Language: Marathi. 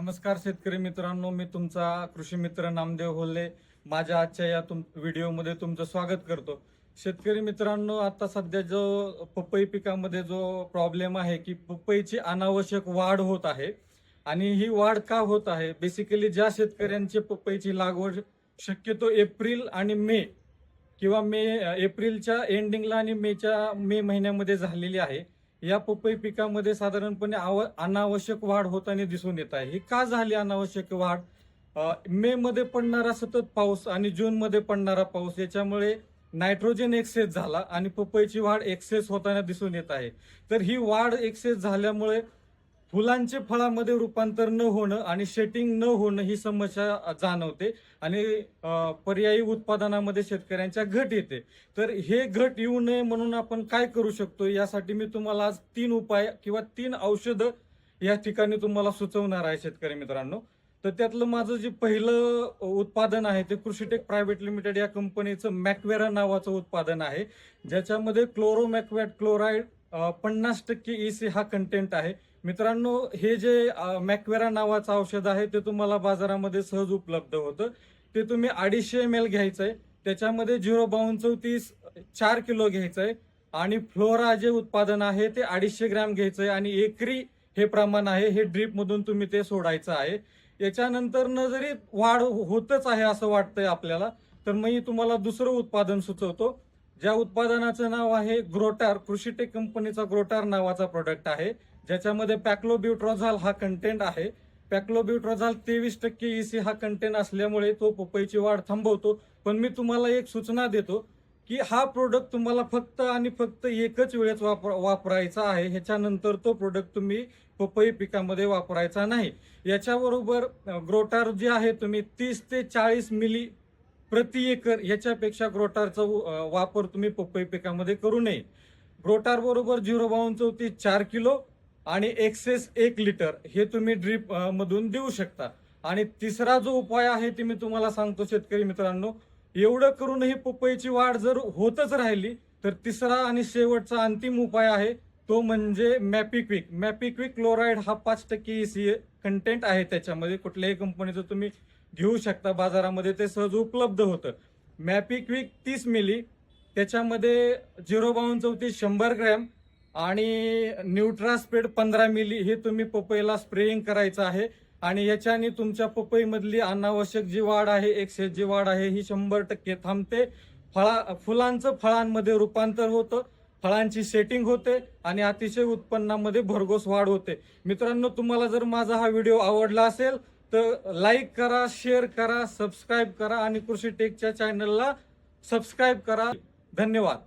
नमस्कार शेतकरी मित्रांनो मी तुमचा कृषी मित्र नामदेव होल्ले. माझ्या आजच्या या तुम व्हिडिओमध्ये तुमचं स्वागत करतो. शेतकरी मित्रांनो आता सध्या जो पपई पिकामध्ये जो प्रॉब्लेम आहे की पपईची अनावश्यक वाढ होत आहे. आणि ही वाढ का होत आहे? बेसिकली ज्या शेतकऱ्यांची पपईची लागवड शक्यतो एप्रिल आणि मे किंवा मे एप्रिलच्या एंडिंगला आणि मेच्या मे महिन्यामध्ये झालेली आहे. या पपई पिकामध्ये साधारणपणे आव अनावश्यक वाढ होताना दिसून येत आहे. ही का झाली अनावश्यक वाढ? मे मध्ये पडणारा सतत पाऊस आणि जून मध्ये पडणारा पाऊस याच्यामुळे नायट्रोजन एक्सेस झाला आणि पपईची वाढ एक्सेस होताना दिसून येत आहे. तर ही वाढ एक्सेस झाल्यामुळे फुलांचे फळामध्ये रूपांतर न होणं आणि शेटिंग न होणं ही समस्या जाणवते आणि पर्यायी उत्पादनामध्ये शेतकऱ्यांच्या घट येते. तर हे घट येऊ नये म्हणून आपण काय करू शकतो यासाठी मी तुम्हाला आज तीन उपाय किंवा तीन औषधं या ठिकाणी तुम्हाला सुचवणार आहे शेतकरी मित्रांनो. तर त्यातलं माझं जे पहिलं उत्पादन आहे ते कृषीटेक प्रायव्हेट लिमिटेड या कंपनीचं मॅकवेरा नावाचं उत्पादन आहे. ज्याच्यामध्ये क्लोरोमॅक्वॅट क्लोराईड पन्नास टक्के ईसी हा कंटेंट आहे. मित्रांनो हे जे मॅक्वेरा मॅकवेरा नावाचं औषध आहे ते तुम्हाला बाजारामध्ये सहज उपलब्ध होतं. ते तुम्ही अडीचशे एम एल घ्यायचं आहे त्याच्यामध्ये झिरो बावन्न चौतीस चार किलो घ्यायचं आहे आणि फ्लोरा जे उत्पादन आहे ते अडीचशे ग्रॅम घ्यायचं आहे आणि एकरी हे प्रमाण आहे हे ड्रीपमधून तुम्ही ते सोडायचं आहे. याच्यानंतर न जरी वाढ होतच आहे असं वाटतंय आपल्याला तर मी तुम्हाला दुसरं उत्पादन सुचवतो. ज्या उत्पादनाचं नाव आहे ग्रोटार कृषीटेक कंपनीचा ग्रोटार नावाचा प्रोडक्ट आहे. ज्याच्यामध्ये पॅक्लोब्युट्रोझाल हा कंटेंट आहे. पॅक्लोब्युट्रोझाल तेवीस टक्के ईसी हा कंटेंट असल्यामुळे तो पपईची वाढ थांबवतो. पण मी तुम्हाला एक सूचना देतो की हा प्रोडक्ट तुम्हाला फक्त आणि फक्त एकच वेळेस वापर वापरायचा आहे. ह्याच्यानंतर तो प्रोडक्ट तुम्ही पपई पिकामध्ये वापरायचा नाही. याच्याबरोबर ग्रोटार जे आहे तुम्ही तीस ते चाळीस मिली प्रति एकर याच्यापेक्षा ग्रोटारचा वापर तुम्ही पपई पिकामध्ये करू नये. ग्रोटार बरोबर झिरो बावन चौतीस चार किलो आणि एक्सेस एक लिटर हे तुम्ही ड्रीप मधून देऊ शकता. आणि तिसरा जो उपाय आहे ते मी तुम्हाला सांगतो शेतकरी मित्रांनो एवढं करूनही पपईची वाढ जर होतच राहिली तर तिसरा आणि शेवटचा अंतिम उपाय आहे तो म्हणजे मॅपिक्विक. मॅपिक्विक क्लोराईड हा पाच टक्के सी कंटेंट आहे त्याच्यामध्ये. कुठल्याही कंपनीचं तुम्ही घेऊ शकता बाजारामध्ये ते सहज उपलब्ध होतं. मॅपिक्विक तीस मिली त्याच्यामध्ये झिरो बावन्न चौतीस शंभर ग्रॅम आणि न्यूट्रास्पेड पंधरा मिली हे तुम्ही पपईला स्प्रेइंग करायचं आहे. आणि याच्याने तुमच्या पपईमधली अनावश्यक जी वाढ आहे एक्सेस जी वाढ आहे ही शंभर टक्के थांबते. फळा फुलांचं फळांमध्ये रूपांतर होतं फळांची सेटिंग होते आणि अतिशय उत्पन्नामध्ये भरघोस वाढ होते. मित्रांनो तुम्हाला जर माझा हा व्हिडिओ आवडला असेल तर लाईक करा शेअर करा सबस्क्राईब करा आणि कृषी टेकच्या चॅनलला सबस्क्राईब करा. धन्यवाद.